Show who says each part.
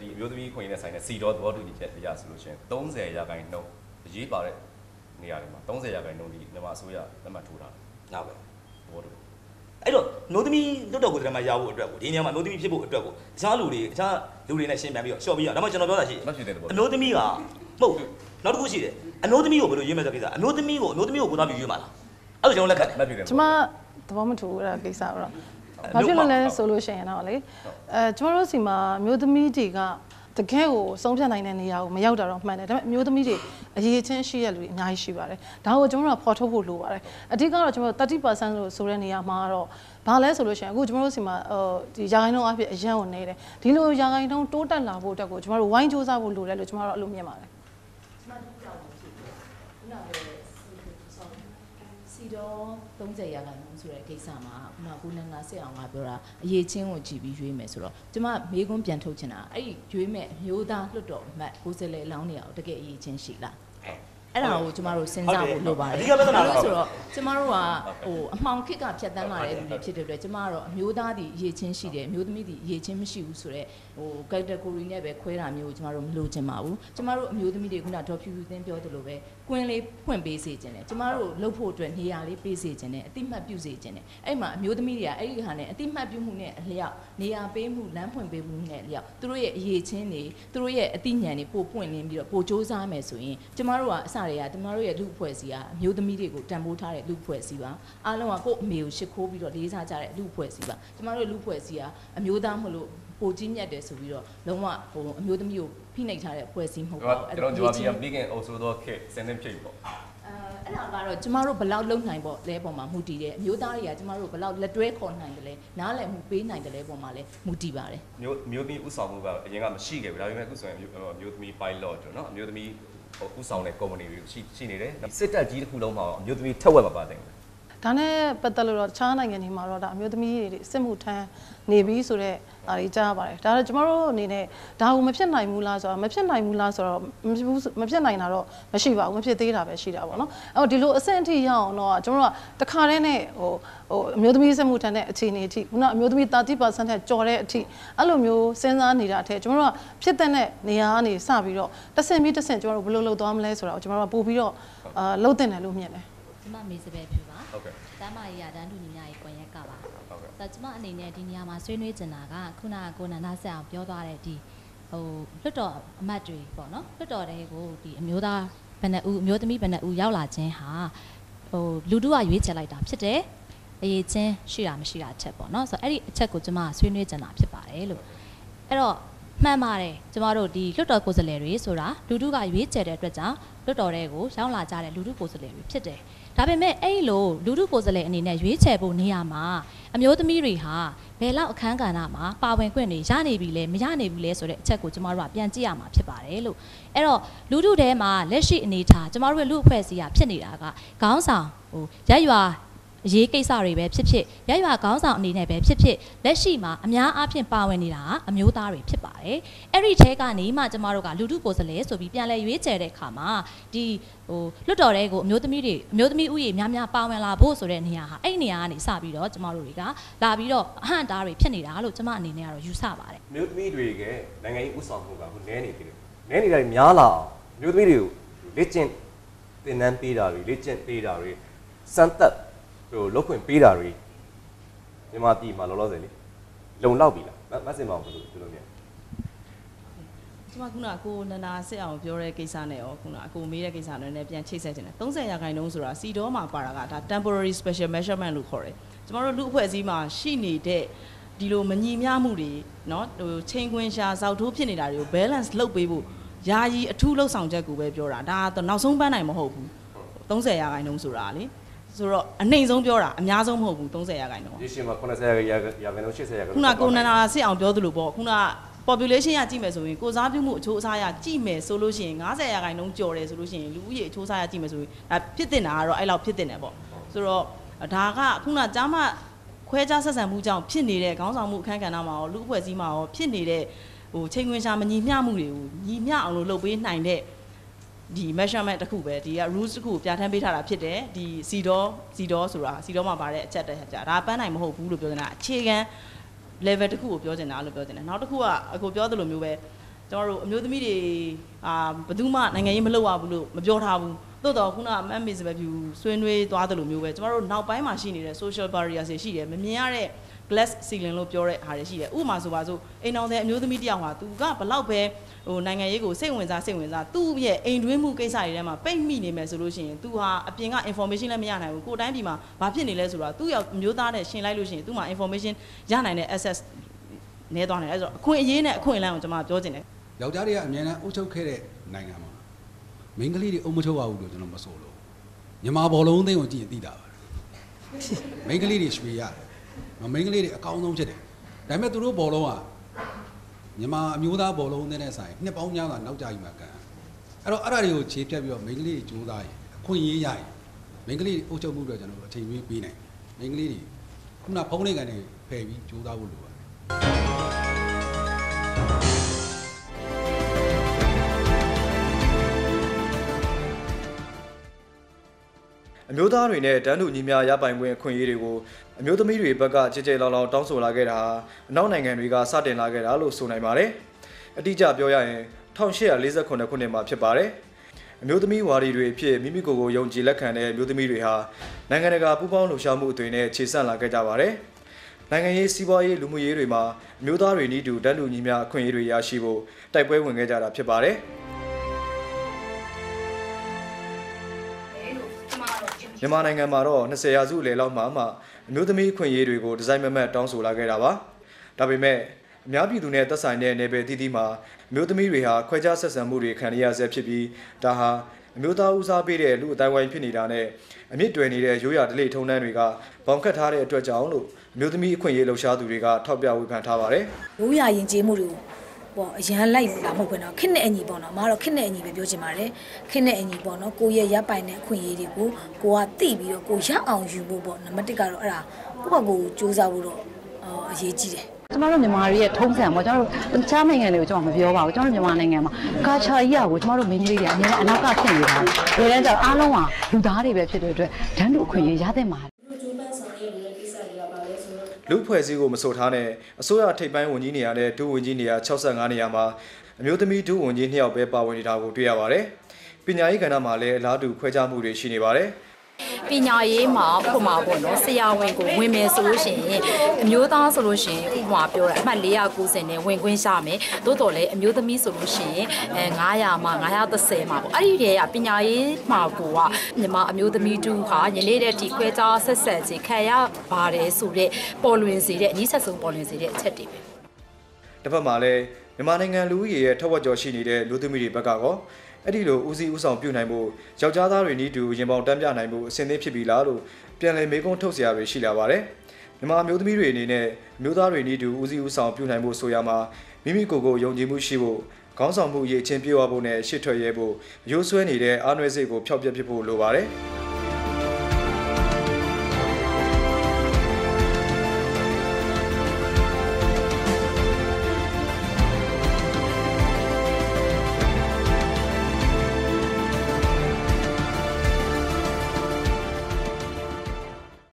Speaker 1: ဒီအမျိုးသမီးခွင့်ရတဲ့ဆိုင်နဲ့စီတော်သဘောတူညီချက်အရဆိုလို့ရှိရင်30ရာခိုင်နှုန်းအရေးပါတဲ့နေရာတွေမှာ30ရာခိုင်နှုန်းဒီမြန်မာအစိုးရလက်မှတ်ထိုးတာ
Speaker 2: နောက်ပဲ
Speaker 1: သဘောတူ
Speaker 2: အဲ့တော့နိုးသမီးလွတ်တော်ကိုယ်တည်းမှာရဖို့အတွက်ကိုဒီနေရာမှာနိုးသမီးဖြစ်ဖို့အတွက်ကိုတခြားလူတွေတခြားလူတွေနဲ့ရှင်းပြန်ပြီးတော့ရှော့ပြီးရအောင်ဒါမှကျွန်တော်ပြောတာရှိ
Speaker 1: မဖြစ်တဲ့သဘော
Speaker 2: အနိုးသမီးကမဟုတ်နောက်တစ်ခုရှိတယ်အနိုးသမီးကိုဘယ်လိုရွေးမယ်ဆိုကိစ္စအနိုးသမီးကိုအနိုးသမီးကိုကိုသားပြီးရွေးမှာလားအဲ့လိုကျွန်တော်လက်ခံတယ်
Speaker 1: မဖြစ်တဲ့
Speaker 3: ကျမသဘောမတူဘူးအဲ့ဒါကိစ္စတော့ ဘာဖြစ်လို့လဲဆိုလို့ရှိရင်တော့လေအဲကျမတို့စီမှာမျိုးသမီးတွေကတကယ်ကိုဆုံးဖြတ်နိုင်တဲ့နေရာကိုမရောက်တာတော့မှန်တယ်ဒါပေမဲ့မျိုးသမီးတွေအရေးချင်းရှိတဲ့လူတွေအများကြီးရှိပါတယ်ဒါကိုကျွန်တော်တို့ကဖော်ထုတ်ဖို့လိုပါတယ်အဓိကတော့ကျွန်တော်တို့30%လို့ဆိုတဲ့နေရာမှာတော့ဘာလဲဆိုလို့ရှိရင်အခုကျွန်တော်တို့စီမှာဟိုဒီရာခိုင်နှုန်းအဖြစ်အရန်ကိုနေတယ်ဒီလိုရာခိုင်နှုန်းတိုးတက်လာဖို့အတွက်ကိုကျွန်တော်တို့ဝိုင်းစူးစမ်းဖို့လိုတယ်လို့ကျွန်တော်တို့အဲ့လိုမြင်ပါတယ်
Speaker 4: စီတော့30ရာခိုင်နှုန်းဆိုတဲ့ကိစ္စမှာခုနကကိုနန္ဒာစစ်အောင်ကပြောတာအရေးချင်းကိုကြည့်ပြီးရွေးမယ်ဆိုတော့ကျမမေးခွန်းပြန်ထုတ်ချင်တာအဲ့ဒီရွေးမဲ့အမျိုးသားလွတ်တော်အမတ်ကိုယ်စားလှယ်လောင်းနေအောင်တကယ်အရေးချင်းရှိလားအဲ့ဒါကိုကျမတို့စဉ်းစားဖို့လိုပါတယ်
Speaker 2: အဓိကပြဿနာက
Speaker 4: ဘာလို့ဆိုတော့ ကျမတို့ကဟိုအမှောင်ခစ်ကဖြတ်တန်းလာတဲ့လူတွေဖြစ်တဲ့အတွက်ကျမကတော့အမျိုးသားဒီအရေးချင်းရှိတယ်အမျိုးသမီးဒီအရေးချင်းမရှိဘူးဆိုတော့ဟို category နဲ့ပဲခွဲတာမျိုးကိုကျမတို့မလိုချင်ပါဘူးကျမတို့အမျိုးသမီးတွေခုနဒေါ်ဖြူဖြူသင်းပြောသလိုပဲကွင်းလေးဖွင့်ပေးစေခြင်းတယ်ကျမတို့လှုပ်ဖို့အတွက်နေရာလေးပေးစေခြင်းတယ်အတိမတ်ပြုစေခြင်းတယ်အဲ့မှာအမျိုးသမီးတွေကအဲ့ဒီဟာနဲ့အတိမတ်ပြုမှုနဲ့အလျောက်နေရာပေးမှုလမ်းဖွင့်ပေးမှုနဲ့အလျောက်သူတို့ရဲ့အရေးချင်းတွေသူတို့ရဲ့အတိညာဉ်တွေပို့ပွင့်လင်းပြီးတော့ပို့စ조사မယ်ဆိုရင်ကျမတို့ကအစတွေကကျမတို့ရဲ့လူအဖွဲ့အစည်းကအမျိုးသမီးတွေကိုတန်ဖိုးထားတဲ့လူအဖွဲ့အစည်းပါအားလုံးကကိုယ့်အမေကိုရှ िख ိုးပြီးတော့လေးစားကြတဲ့လူအဖွဲ့အစည်းပါကျမတို့လူအဖွဲ့အစည်းကအမျိုးသားမလို့ပိုကြီးမြတ်တယ်ဆိုပြီးတော့လုံးဝဟိုအမျိုးသမီးကိုဖိနှိပ်ထားတဲ့အဖွဲ့အစည်းမဟုတ်ပါဘူး
Speaker 1: ကျွန်တော်ဂျွာဘီကမိခင်အုပ်ဆိုးတော့ခေစင်းနေဖြစ်ပေါ့
Speaker 4: အဲအဲ့ဒါကတော့ကျမတို့ဘယ်လောက်လုံနိုင်ပေါ့လဲပုံမှာမူတည်တယ်အမျိုးသားတွေကကျမတို့ဘယ်လောက်လက်တွဲခေါ်နိုင်တယ်လဲနားလည်မှုပေးနိုင်တယ်လဲပုံမှာလဲမူတည်ပါတယ်
Speaker 1: မျိုးမျိုးသမီးဥဆောင်မှုကအရင်ကမရှိခဲ့ဘူးဒါပေမဲ့အခုဆိုရင်မျိုးသမီး pilot တို့နော်မျိုးသမီး ဥဆောင်တဲ့ company တွေရှိရှိနေတယ်စစ်တပ်ကြီးတစ်ခုလုံးမှာမျိုးသမီးထက်ဝက်မပါတဲ့
Speaker 3: ဒါနဲ့ပတ်သက်လို့တော့တခြားနိုင်ငံတွေမှာတော့ဒါအမျိုးသမီးတွေစစ်မှုထမ်းနေပြီးဆိုတော့ဒါတွေကြားပါတယ်ဒါတော့ကျမတို့အနေနဲ့ဒါကိုမဖြစ်နိုင်ဘူးလားဆိုတော့မဖြစ်နိုင်ဘူးလားဆိုတော့မဖြစ်ဘူးမဖြစ်နိုင်တာတော့မရှိပါဘူးမဖြစ်သေးတာပဲရှိတာပေါ့နော်အဲ့တော့ဒီလိုအဆင့်အထိရအောင်တော့ကျမတို့ကတခါတည်းနဲ့ဟိုဟိုအမျိုးသမီးစစ်မှုထမ်းတဲ့အခြေအနေအထိခုနအမျိုးသမီး30%ထက်ကျော်တဲ့အထိအဲ့လိုမျိုးစဉ်းစားနေတာအထက်ကျမတို့ကဖြစ်တဲ့နေရာကနေစပြီးတော့တစ်ဆင့်ပြီးတစ်ဆင့်ကျမတို့ဘယ်လိုလုပ်သွားမလဲဆိုတော့ကျမတို့ကပို့ပြီးတော့အာလှုပ်တင်တယ်လို့မြင်တယ်
Speaker 5: ကျမမေစပယ်ဖြူပါ
Speaker 1: ဟုတ်ကဲ့
Speaker 5: တမ်းမာရီယာတန်းတူညီများရေးကွန်ရက်ကပါ
Speaker 1: ဟုတ်ကဲ့
Speaker 5: ဆိုတော့ကျမအနေနဲ့ဒီနေရာမှာဆွေးနွေးချင်တာကခုနကကိုနန္ဒဆက်အောင်ပြောသွားတဲ့ဒီဟိုလွတ်တော်အမတ်တွေပေါ့နော်လွတ်တော်တွေကိုဒီအမျိုးသားဘယ်နှဦးအမျိုးသမီးဘယ်နှဦးရောက်လာခြင်းဟာဟိုလူတို့ကရွေးချယ်လိုက်တာဖြစ်တယ်အရေးချင်းရှိတာမရှိတာအချက်ပေါ့နော်ဆိုတော့အဲ့ဒီအချက်ကိုကျမဆွေးနွေးချင်တာဖြစ်ပါတယ်လို့အဲ့တော့မှန်ပါတယ်ကျမတို့ဒီလွတ်တော်ကိုယ်စားလှယ်တွေဆိုတာလူတို့ကရွေးချယ်တဲ့အတွက်ကြောင့်လွတ်တော်တွေကိုရောက်လာကြတဲ့လူတို့ကိုယ်စားလှယ်တွေဖြစ်တယ် ဒါပေမဲ့အဲ့လိုလူထုကိုယ်စားလှယ်အနေနဲ့ရွေးချယ်ဖို့နေရာမှာအမျိုးသမီးတွေဟာဘယ်လောက်အခန်းကဏ္ဍမှာပါဝင်ခွင့်တွေရနေပြီလဲမရနေဘူးလဲဆိုတဲ့အချက်ကိုကျမတို့ကပြန်ကြည့်ရမှာဖြစ်ပါတယ်လို့အဲ့တော့လူထုထဲမှာလက်ရှိအနေထားကျမတို့ရဲ့လူအဖွဲ့အစည်းကဖြစ်နေတာကခေါင်းဆောင်ဟိုရက်ရွာ အရေးကိစ္စတွေပဲဖြစ်ဖြစ်ရက်ရွာခေါင်းဆောင်အနေနဲ့ပဲဖြစ်ဖြစ်လက်ရှိမှာအများအားဖြင့်ပါဝင်နေတာကအမျိုးသားတွေဖြစ်ပါတယ်အဲ့ဒီထဲကနေမှကျမတို့ကလူထုကိုယ်စားလှယ်ဆိုပြီးပြန်လဲရွေးချယ်တဲ့အခါမှာဒီဟိုလွတ်တော်တဲ့ကိုအမျိုးသမီးတွေအမျိုးသမီးဥယျာဉ်များများပါဝင်လာဖို့ဆိုတဲ့နေရာဟာအဲ့ဒီနေရာကနေစပြီးတော့ကျမတို့တွေကလာပြီးတော့အဟန့်တားတွေဖြစ်နေတာလို့ကျမအနေနဲ့ကတော့ယူဆပါတယ်
Speaker 1: မျိုးသမီးတွေကနိုင်ငံရေးဥဆောင်မှုကခုနဲနေသေးတယ်နဲနေတာများလာအောင်မျိုးသမီးတွေကိုလေ့ကျင့်သင်တန်းပေးတာတွေလေ့ကျင့်ပေးတာတွေစမ်းသပ် ဟိုလုပ်ခွင့်ပေးတာတွေမြန်မာပြည်မှာလောလောဆယ်လေလုံလောက်ပြီလားမတ်စင်မောင်ဘယ်လိုဘယ်လိုမြင်
Speaker 6: ကျမခုနကကိုနန္ဒာစစ်အောင်ပြောတဲ့ကိစ္စနဲ့ရောခုနအကိုမေးတဲ့ကိစ္စနဲ့လည်းပြန်ချိတ်ဆက်ခြင်းတယ်30ရာခိုင်နှုန်းဆိုတာစီဒေါမှာပါတာကဒါ temporary special measurement လို့ခေါ်တယ်ကျမတို့လူအဖွဲ့အစည်းမှာရှိနေတဲ့ဒီလိုမညီမျှမှုတွေเนาะဟိုချိန်ခွင်ရှာဇောက်ထိုးဖြစ်နေတာတွေကို balance လုပ်ပေးဖို့ယာယီအထူးလှုပ်ဆောင်ချက်ကိုပဲပြောတာဒါကတော့နောက်ဆုံးပန်းနိုင်မဟုတ်ဘူး30ရာခိုင်နှုန်းဆိုတာလေ ဆိုတော့အနှိမ်ဆုံးပြောတာအများဆုံးမဟုတ်ဘူး30ရာခိုင်နှုန်း
Speaker 1: ရေရှည်မှာ80ရာရာရာခိုင်နှုန်း80ရာခိုင်နှု
Speaker 6: ခု
Speaker 1: န်း
Speaker 6: နကိုနန္ဒာစစ်အောင်ပြောသလိုပေါ့ခုန population ရကြည့်မယ်ဆိုရင်ကိုစားပြုမှုအချိုးအစားရကြည့်မယ်ဆိုလို့ရှိရင်90ရာခိုင်နှုန်းကျော်တယ်ဆိုလို့ရှိရင်လူဦးရေအချိုးအစားရကြည့်မယ်ဆိုရင်ဒါဖြစ်တင်တာကတော့အဲ့လောက်ဖြစ်တင်တယ်ပေါ့ဆိုတော့ဒါကခုနကြားမခွဲခြားဆက်ဆံမှုကြောင့်ဖြစ်နေတဲ့ခေါင်းဆောင်မှုအခန်းကဏ္ဍမှာရောလူအဖွဲ့အစည်းမှာရောဖြစ်နေတဲ့ဟိုချိန်ခွင်ရှာမညီမျှမှုတွေကိုညီမျှအောင်လို့လုပ်ပေးနိုင်တဲ့ ဒီ measurement တစ်ခုပဲဒီက rules တစ်ခုကိုပြဋ္ဌာန်းပေးထားတာဖြစ်တယ်ဒီ CDO CDO ဆိုတာ CDO မှာပါတဲ့အချက်တည်းကြာဒါပန်းနိုင်မဟုတ်ဘူးလို့ပြောနေတာအခြေခံ level တစ်ခုကိုပြောချင်တာလို့ပြောချင်တယ်နောက်တစ်ခုကအကိုပြောသလိုမျိုးပဲကျွန်တော်တို့အမျိုးသမီးတွေအာဘယ်သူမှနိုင်ငံရေးမလုပ်ရဘူးလို့မပြောထားဘူးသို့တော့ခုနအမတ်မေစပပြူဆွေးနွေးသွားတယ်လို့မျိုးပဲကျွန်တော်တို့နောက်ပိုင်းမှာရှိနေတဲ့ social barriers တွေရှိတယ်မမြင်ရတဲ့ glass ceiling လို့ပြောတဲ့ဟာတွေရှိတယ်ဥပမာဆိုပါစို့အိမ်အောင်တဲ့အမျိုးသမီးတစ်ယောက်ဟာသူကဘလောက်ပဲဟိုနိုင်ငံရေးကိုစိတ်ဝင်စားစိတ်ဝင်စားသူ့ရဲ့အိမ်တွင်းမှုကိစ္စတွေထဲမှာပိတ်မိနေမယ်ဆိုလို့ရှိရင်သူဟာအပြင်က information လည်းမရနိုင်ဘူးကိုယ်တိုင်းပြည်မှာဘာဖြစ်နေလဲဆိုတော့သူ့ရောက်မျိုးသားနဲ့ရှင်းလိုက်လို့ရှိရင်သူ့မှာ information ရနိုင်တဲ့ access နဲသွားတယ်အဲဆိုတော့အခွင့်အရေးနဲ့အခွင့်အလမ်းကိုကျွန်မပြောချင်တယ်
Speaker 7: ယောက်ျားတွေကအများနဲ့အုပ်ချုပ်ခဲ့တဲ့နိုင်ငံမှာမိန်းကလေးတွေအုပ်မချုပ်ရဘူးလို့ကျွန်တော်မဆိုလို့မြန်မာဘောလုံးအသင်းကိုကြည့်ရင်သိတာပါမိန်းကလေးတွေရွှေရတယ် မိန်းကလေးတွေအကောင်းဆုံးဖြစ်တယ်ဒါပေမဲ့သူတို့ဘောလုံးကမြန်မာအမျိုးသားဘောလုံးအသင်းနဲ့ဆိုင်နှစ်ပေါင်းများစွာနောက်ကျကြီးမှာကန်အဲ့တော့အဲ့ဒါတွေကိုခြေပြတ်ပြီးတော့မိန်းကလေးတွေကြိုးစားရင်အခွင့်အရေးရရင်မိန်းကလေးတွေအုပ်ချုပ်မှုအတွက်ကျွန်တော်တို့အချိန်ကြီးပေးနိုင်မိန်းကလေးတွေခုနဖုန်းလေးကန်တွေဖယ်ပြီးကြိုးစားဖို့လိုပါတယ်
Speaker 8: အမျိုးသားတွေနဲ့တန်းတူညီမျှရပိုင်ခွင့်အခွင့်အရေးတွေကိုအမျိုးသမီးတွေဘက်ကကြည်ကြဲလောင်လောင်တောင်းဆိုလာခဲ့တာဟာအနောက်နိုင်ငံတွေကစတင်လာခဲ့တာလို့ဆိုနိုင်ပါတယ်။အတိအကျပြောရရင်1848ခုနှစ်မှာဖြစ်ပါတယ်။အမျိုးသမီးဝါဒီတွေအဖြစ်မိမိကိုယ်ကိုယုံကြည်လက်ခံတဲ့အမျိုးသမီးတွေဟာနိုင်ငံတကာပူးပေါင်းလှုပ်ရှားမှုအသွင်နဲ့ခြေဆန့်လာခဲ့ကြပါတယ်။နိုင်ငံရေးစီးပွားရေးလူမှုရေးတွေမှာအမျိုးသားတွေနည်းတူတန်းတူညီမျှအခွင့်အရေးတွေရရှိဖို့တိုက်ပွဲဝင်ခဲ့ကြတာဖြစ်ပါတယ်။ မြန်မာနိုင်ငံမှာတော့20ရာစုအလယ်လောက်မှမှအမျိုးသမီးအခွင့်အရေးတွေကိုဒီဇိုင်းမမတ်တောင်းဆိုလာခဲ့တာပါ။ဒါပေမဲ့အများပြည်သူနဲ့သက်ဆိုင်တဲ့နယ်ပယ်တည်တည်မှာအမျိုးသမီးတွေဟာခွဲခြားဆက်ဆံမှုတွေခံရရဆဲဖြစ်ပြီးဒါဟာအမျိုးသားဦးစားပေးတဲ့လူအတိုင်းဝိုင်းဖြစ်နေတာနဲ့အမြင့်တွယ်နေတဲ့ရိုးရာဓလေ့ထုံးတမ်းတွေကဘောင်ခတ်ထားတဲ့အတွက်ကြောင့်လို့အမျိုးသမီးအခွင့်အရေးလှုပ်ရှားသူတွေကထောက်ပြဝေဖန်ထားပါတယ်
Speaker 9: ရိုးရာယဉ်ကျေးမှုတွေကို ပေါ့အရန်လိုက်လာမဟုတ်ဘူးနော်ခစ်နဲ့အညီပေါ့နော်အမကတော့ခစ်နဲ့အညီပဲပြောချင်ပါတယ်ခစ်နဲ့အညီပေါ့နော်ကိုယ့်ရဲ့ရပ်ပိုင်တဲ့အခွင့်အရေးတွေကိုကိုကသိပြီးတော့ကိုရအောင်ယူဖို့ပေါ့နံပါတ်1ကတော့အဲ့ဒါကိုယ့်ဘက်ကိုစူးစမ်းဖို့တော့အော်အရေးကြီးတယ်
Speaker 10: ကျမတို့မြန်မာတွေရဲ့ထုံးစံပေါ့ကျွန်တော်တို့တခြားနိုင်ငံတွေကိုကျွန်တော်မပြောပါဘူးကျွန်တော်တို့မြန်မာနိုင်ငံမှာကာချာကြီးရကိုကျွန်တော်တို့မင်းကြီးတွေကအများအနောက်ကဖြစ်နေတာ။ဒါလည်းကြောင့်အားလုံးကလူသားတွေပဲဖြစ်တဲ့အတွက်ဒန်းတူအခွင့်အရေးရတဲ့မှာ
Speaker 8: လူ့ဖွဲ့စည်းကိုမဆိုထားနဲ့အစိုးရထိပ်ပိုင်းဝန်ကြီးနေရာနဲ့ဒုဝန်ကြီးနေရာ65နေရာမှာအမျိုးသမီးဒုဝန်ကြီး2ယောက်ပဲပါဝင်နေတာကိုတွေ့ရပါတယ်။ပညာရေးကဏ္ဍမှာလည်းအလားတူခွဲခြားမှုတွေရှိနေပါတယ်။
Speaker 11: ပညာရေးမှာဥပမာပေါ့နော်ဆရာဝန်ကိုဝင်မယ်ဆိုလို့ရှိရင်အမျိုးသားဆိုလို့ရှိရင်ဥပမာပြောတာအမှတ်490နဲ့ဝင်ခွင့်ရမယ်သို့တော်လည်းအမျိုးသမီးဆိုလို့ရှိရင်အဲ900မှာ930မှာပေါ့အဲ့ဒီတည်းကပညာရေးမှာကိုကမြန်မာအမျိုးသမီးတူဟာယနေ့တဲ့ဒီခွဲခြားဆက်ဆက်ခြင်းခံရပါတယ်ဆိုတဲ့ပေါ်လွင်စေတဲ့အနည်းဆက်ဆုံးပေါ်လွင်စေတဲ့အချက်တွေပဲ
Speaker 8: တစ်ဖက်မှာလည်းမြန်မာနိုင်ငံလူဦးရေရဲ့ထက်ဝက်ကျော်ရှိနေတဲ့လူသမီးတွေဘက်ကကော အဲ့ဒီလိုဦးစီးဦးဆောင်ပြုနိုင်ဖို့ယောက်ျားသားတွေနီးတူရင်ပေါင်တမ်းပြနိုင်ဖို့အဆင်သင့်ဖြစ်ပြီလားလို့ပြန်လည်မေးခွန်းထုတ်စရာတွေရှိလာပါတယ်မြန်မာမျိုးသမီးတွေအနေနဲ့မျိုးသားတွေနီးတူဦးစီးဦးဆောင်ပြုနိုင်ဖို့ဆိုရမှာမိမိကိုယ်ကိုယုံကြည်မှုရှိဖို့ခေါင်းဆောင်မှုရည်ချင်းပြေဝဖို့နဲ့ရှစ်ထွက်ရဲဖို့ရိုးဆွဲနေတဲ့အာနွယ်စိတ်ကိုဖျောက်ပြစ်ဖြစ်ဖို့လိုပါတယ်